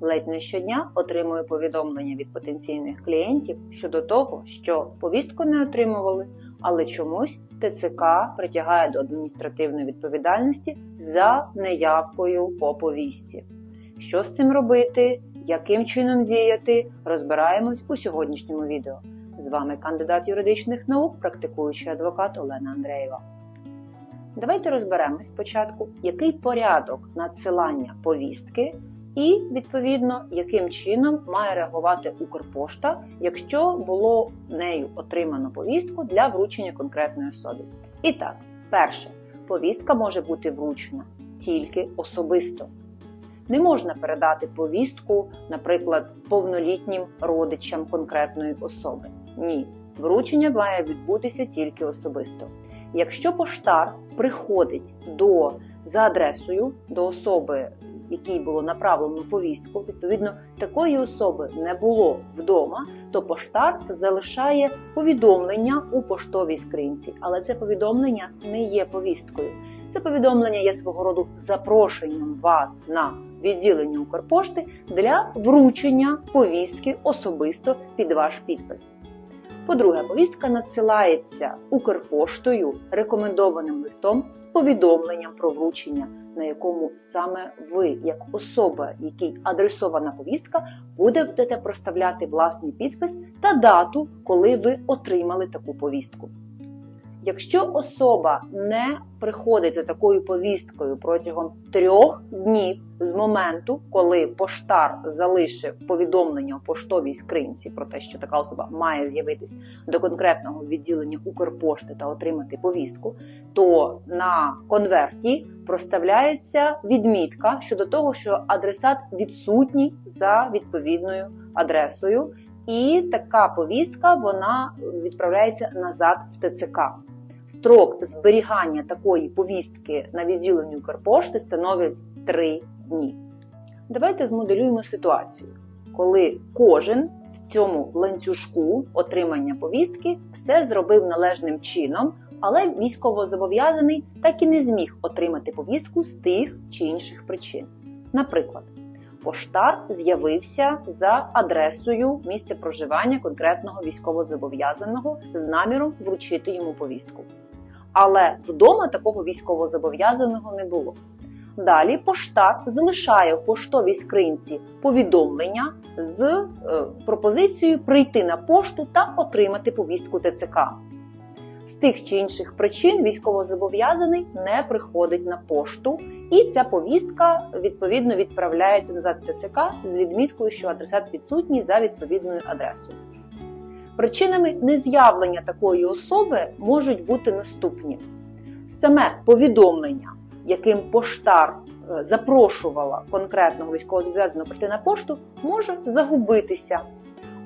ледь не щодня отримую повідомлення від потенційних клієнтів щодо того, що повістку не отримували, але чомусь ТЦК притягає до адміністративної відповідальності за неявкою по повістці. Що з цим робити, яким чином діяти, розбираємось у сьогоднішньому відео. З вами кандидат юридичних наук, практикуючий адвокат Олена Андреєва. Давайте розберемось спочатку, який порядок надсилання повістки, і, відповідно, яким чином має реагувати Укрпошта, якщо було нею отримано повістку для вручення конкретної особи. І так, перше, повістка може бути вручена тільки особисто. Не можна передати повістку, наприклад, повнолітнім родичам конкретної особи. Ні, вручення має відбутися тільки особисто. Якщо поштар приходить до за адресою до особи, якій було направлено повістку, відповідно такої особи не було вдома, то поштар залишає повідомлення у поштовій скринці, але це повідомлення не є повісткою. Це повідомлення є свого роду запрошенням вас на відділення Укрпошти для вручення повістки особисто під ваш підпис. По-друге, повістка надсилається Укрпоштою рекомендованим листом з повідомленням про вручення, на якому саме ви, як особа, якій адресована повістка, будете проставляти власний підпис та дату, коли ви отримали таку повістку. Якщо особа не приходить за такою повісткою протягом трьох днів з моменту, коли поштар залишив повідомлення у поштовій скринці про те, що така особа має з'явитись до конкретного відділення Укрпошти та отримати повістку, то на конверті проставляється відмітка щодо того, що адресат відсутній за відповідною адресою. І така повістка вона відправляється назад в ТЦК. Строк зберігання такої повістки на відділенні Укрпошти становить 3 дні. Давайте змоделюємо ситуацію, коли кожен в цьому ланцюжку отримання повістки все зробив належним чином, але військовозобов'язаний так і не зміг отримати повістку з тих чи інших причин. Наприклад, поштар з'явився за адресою місця проживання конкретного військовозобов'язаного з наміром вручити йому повістку. Але вдома такого військовозобов'язаного не було. Далі поштар залишає в поштовій скринці повідомлення з е, пропозицією прийти на пошту та отримати повістку ТЦК. Тих чи інших причин військовозобов'язаний не приходить на пошту, і ця повістка відповідно відправляється назад в ТЦК з відміткою, що адресат відсутній за відповідною адресою. Причинами нез'явлення такої особи можуть бути наступні: саме повідомлення, яким поштар е, запрошувала конкретного військовозобов'язаного прийти на пошту, може загубитися.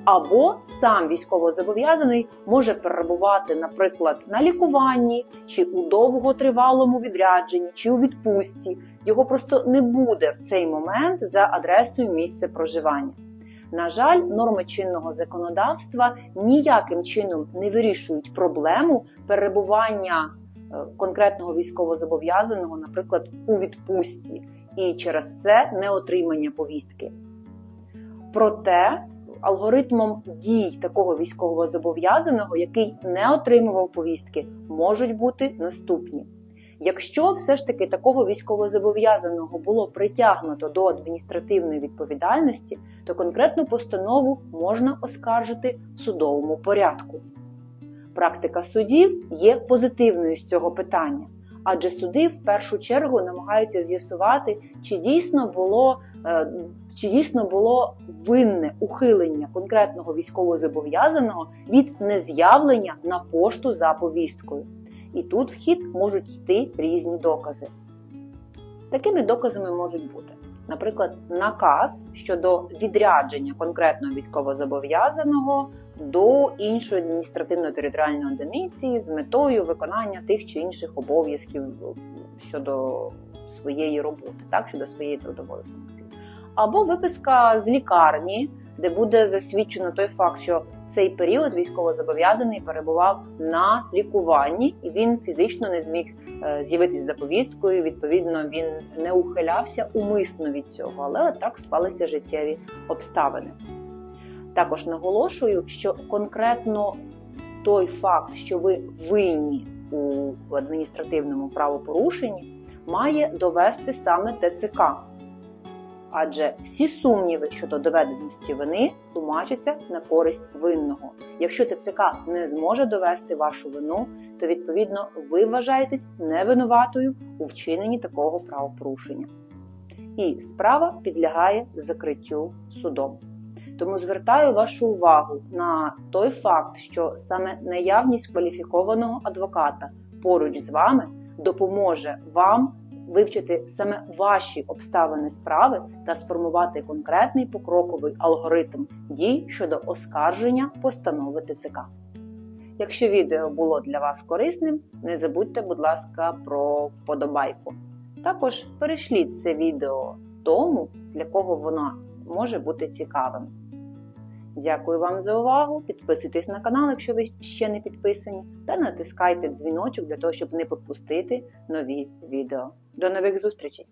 Або сам військовозобов'язаний може перебувати, наприклад, на лікуванні, чи у довготривалому відрядженні, чи у відпустці. Його просто не буде в цей момент за адресою місця проживання. На жаль, норми чинного законодавства ніяким чином не вирішують проблему перебування е, конкретного військовозобов'язаного, наприклад, у відпустці, і через це неотримання повістки. Проте алгоритмом дій такого військовозобов'язаного, який не отримував повістки, можуть бути наступні. Якщо все ж таки такого військовозобов'язаного було притягнуто до адміністративної відповідальності, то конкретну постанову можна оскаржити в судовому порядку. Практика судів є позитивною з цього питання, адже суди в першу чергу намагаються з'ясувати, чи дійсно було чи дійсно було винне ухилення конкретного військовозобов'язаного від нез'явлення на пошту за повісткою і тут в хід можуть йти різні докази. Такими доказами можуть бути, наприклад, наказ щодо відрядження конкретного військовозобов'язаного до іншої адміністративно-територіальної одиниці з метою виконання тих чи інших обов'язків щодо своєї роботи, так, щодо своєї трудової функції. Або виписка з лікарні, де буде засвідчено той факт, що цей період військовозобов'язаний перебував на лікуванні і він фізично не зміг е, з'явитись за повісткою. Відповідно, він не ухилявся умисно від цього, але так склалися життєві обставини. Також наголошую, що конкретно той факт, що ви винні у адміністративному правопорушенні, має довести саме ТЦК. Адже всі сумніви щодо доведеності вини тлумачаться на користь винного. Якщо ТЦК не зможе довести вашу вину, то відповідно ви вважаєтесь невинуватою у вчиненні такого правопорушення. І справа підлягає закриттю судом. Тому звертаю вашу увагу на той факт, що саме наявність кваліфікованого адвоката поруч з вами допоможе вам вивчити саме ваші обставини справи та сформувати конкретний покроковий алгоритм дій щодо оскарження постанови ТЦК. Якщо відео було для вас корисним, не забудьте, будь ласка, про вподобайку. Також перешліть це відео тому, для кого воно може бути цікавим. Дякую вам за увагу. Підписуйтесь на канал, якщо ви ще не підписані, та натискайте дзвіночок для того, щоб не пропустити нові відео. До нових зустрічей!